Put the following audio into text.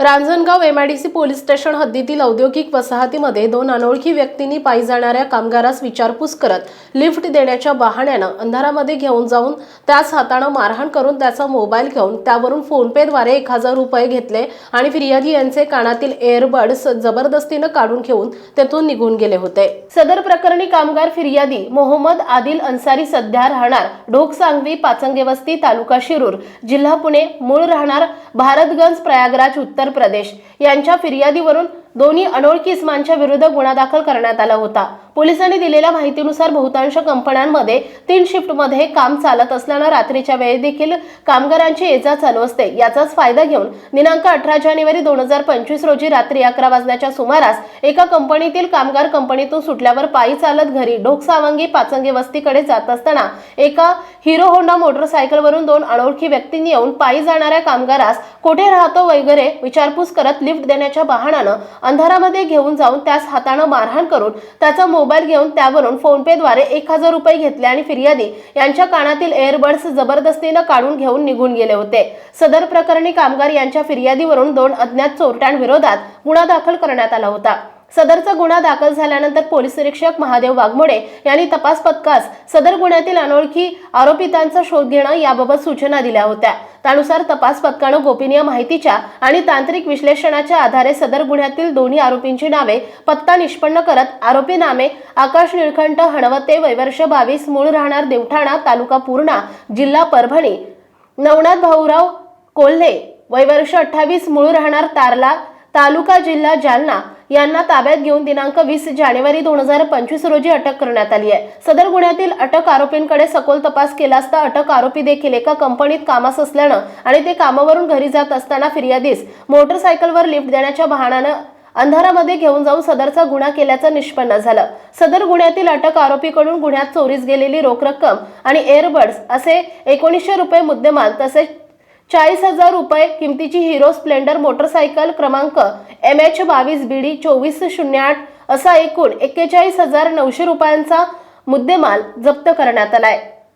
Ranjangaon MIDC police station हद्दीतील औद्योगिक वसाहतीमध्ये दोन अनोळखी व्यक्तींनी पायी जाणाऱ्या कामगारास विचारपूस करत लिफ्ट देण्याच्या बहाण्यानं अंधारामध्ये घेऊन जाऊन त्यास हातानं मारहाण करून त्याचा मोबाईल घेऊन त्यावरून फोनपेद्वारे एक हजार रुपये घेतले आणि फिर्यादी यांचे कानातील एअरबड्स जबरदस्तीनं काढून घेऊन तेथून निघून गेले होते. सदर प्रकरणी कामगार फिर्यादी मोहम्मद आदिल अन्सारी सध्या राहणार ढोकसांगवी पाचंगेवस्ती तालुका शिरूर जिल्हा पुणे मूळ राहणार भारतगंज प्रयागराज उत्तर प्रदेश. यांच्या फिर्यादीवरून दोन्ही अनोळखी इस्मांच्या विरुद्ध गुन्हा दाखल करण्यात आला होता. पोलिसांनी दिलेल्या माहितीनुसार बहुतांश कंपन्यांमध्ये तीन शिफ्टमध्ये काम चालत असल्यानं रात्रीच्या वेळी देखील कामगारांची ये जा चालू असते. याचाच फायदा घेऊन दिनांक अठरा जानेवारी दोन हजार पंचवीस रोजी रात्री अकरा वाजण्याच्या सुमारास एका कंपनीतील कामगार कंपनीतून सुटल्यावर पायी चालत घरी ढोकसावंगी पाचंगे वस्तीकडे जात असताना एका हिरो होंडा मोटरसायकलवरून दोन अनोळखी व्यक्तींनी येऊन पायी जाणाऱ्या कामगारास कोठे राहतो वगैरे विचारपूस करत लिफ्ट देण्याच्या बहाणानं अंधारामध्ये घेऊन जाऊन त्यास हातानं मारहाण करून त्याचा मोबाईल घेऊन त्यावरून फोनपेद्वारे एक हजार रुपये घेतले आणि फिर्यादी यांच्या कानातील एअरबड्स जबरदस्तीनं काढून घेऊन निघून गेले होते. सदर प्रकरणी कामगार यांच्या फिर्यादीवरून दोन अज्ञात चोरट्यांविरोधात गुन्हा दाखल करण्यात आला होता. सदरचा गुन्हा दाखल झाल्यानंतर पोलीस निरीक्षक महादेव वाघमोडे यांनी तपास पथकास सदर गुन्ह्यातील अनोळखी आरोपितांचा शोध घेणं याबाबत सूचना दिल्या होत्या. त्यानुसार तपास पथकानं गोपनीय माहितीच्या आणि तांत्रिक विश्लेषणाच्या आधारे सदर गुन्ह्यातील दोन्ही आरोपींची नावे पत्ता निष्पन्न करत आरोपी नामे आकाश निळखंठ हणवते वैवर्ष बावीस मूळ राहणार देवठाणा तालुका पूर्णा जिल्हा परभणी नवनाथ भाऊराव कोल्हे वैवर्ष अठ्ठावीस मूळ राहणार तारला तालुका जिल्हा जालना यांना ताब्यात घेऊन दिनांक वीस जानेवारी दोन हजार पंचवीस रोजी अटक करण्यात आली आहे. सदर गुन्ह्यातील अटक आरोपींकडे सखोल तपास केला असता अटक आरोपी देखील एका कंपनीत कामास असल्यानं आणि ते कामावरून घरी जात असताना फिर्यादीस मोटरसायकलवर लिफ्ट देण्याच्या बहाणानं अंधारामध्ये घेऊन जाऊन सदरचा गुन्हा केल्याचं निष्पन्न झालं. सदर गुन्ह्यातील अटक आरोपीकडून गुन्ह्यात चोरीस गेलेली रोख रक्कम आणि एअरबड्स असे एकोणीसशे रुपये मुद्देमाल तसेच चाळीस हजार रुपये किमतीची हिरो स्प्लेंडर मोटरसायकल क्रमांक एम एच बावीस बी डी चोवीस शून्य आठ असा एकूण एक्केचाळीस हजार नऊशे रुपयांचा मुद्देमाल जप्त करण्यात आलाय.